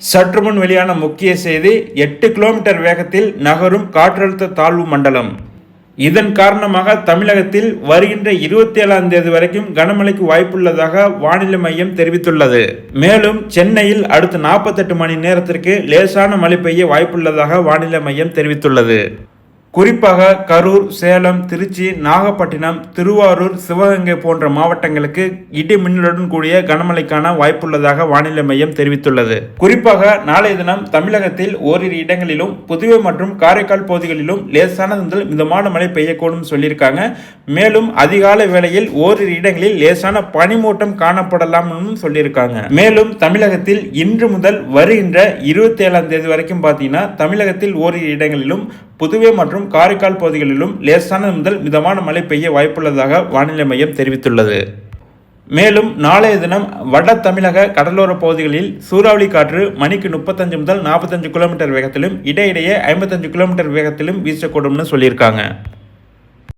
சற்று முன் வெளியான முக்கிய செய்தி எட்டு கிலோமீட்டர் வேகத்தில் நகரும் காற்றழுத்த தாழ்வு மண்டலம். இதன் காரணமாக தமிழகத்தில் வருகின்ற இருபத்தி ஏழாம் தேதி வரைக்கும் கனமழைக்கு வாய்ப்புள்ளதாக வானிலை மையம் தெரிவித்துள்ளது. மேலும் சென்னையில் அடுத்த நாற்பத்தெட்டு மணி நேரத்திற்கு லேசான மழை பெய்ய வாய்ப்புள்ளதாக வானிலை மையம் தெரிவித்துள்ளது. குறிப்பாக கரூர் சேலம் திருச்சி நாகப்பட்டினம் திருவாரூர் சிவகங்கை போன்ற மாவட்டங்களுக்கு இடி மின்னலுடன் கூடிய கனமழைக்கான வாய்ப்புள்ளதாக வானிலை மையம் தெரிவித்துள்ளது. குறிப்பாக நாளைய தினம் தமிழகத்தில் ஓரிரு இடங்களிலும் புதுவை மற்றும் காரைக்கால் பகுதிகளிலும் லேசானது முதல் மிதமான மழை பெய்யக்கூடும் சொல்லியிருக்காங்க. மேலும் அதிகாலை வேளையில் ஓரிரு இடங்களில் லேசான பனிமூட்டம் காணப்படலாம்னு சொல்லியிருக்காங்க. மேலும் தமிழகத்தில் இன்று முதல் வருகின்ற இருபத்தி ஏழாம் தேதி வரைக்கும் பார்த்தீங்கன்னா தமிழகத்தில் ஓரிரு இடங்களிலும் புதுவை மற்றும் காரைக்கால் பகுதிகளிலும் லேசான முதல் மிதமான மழை பெய்ய வாய்ப்புள்ளதாக வானிலை மையம் தெரிவித்துள்ளது. மேலும் நாளைய தினம் வட தமிழக கடலோர பகுதிகளில் சூறாவளி காற்று மணிக்கு முப்பத்தஞ்சு முதல் நாற்பத்தஞ்சு கிலோமீட்டர் வேகத்திலும் இடையிடையே ஐம்பத்தஞ்சு கிலோமீட்டர் வேகத்திலும் வீசக்கூடும்னு சொல்லியிருக்காங்க.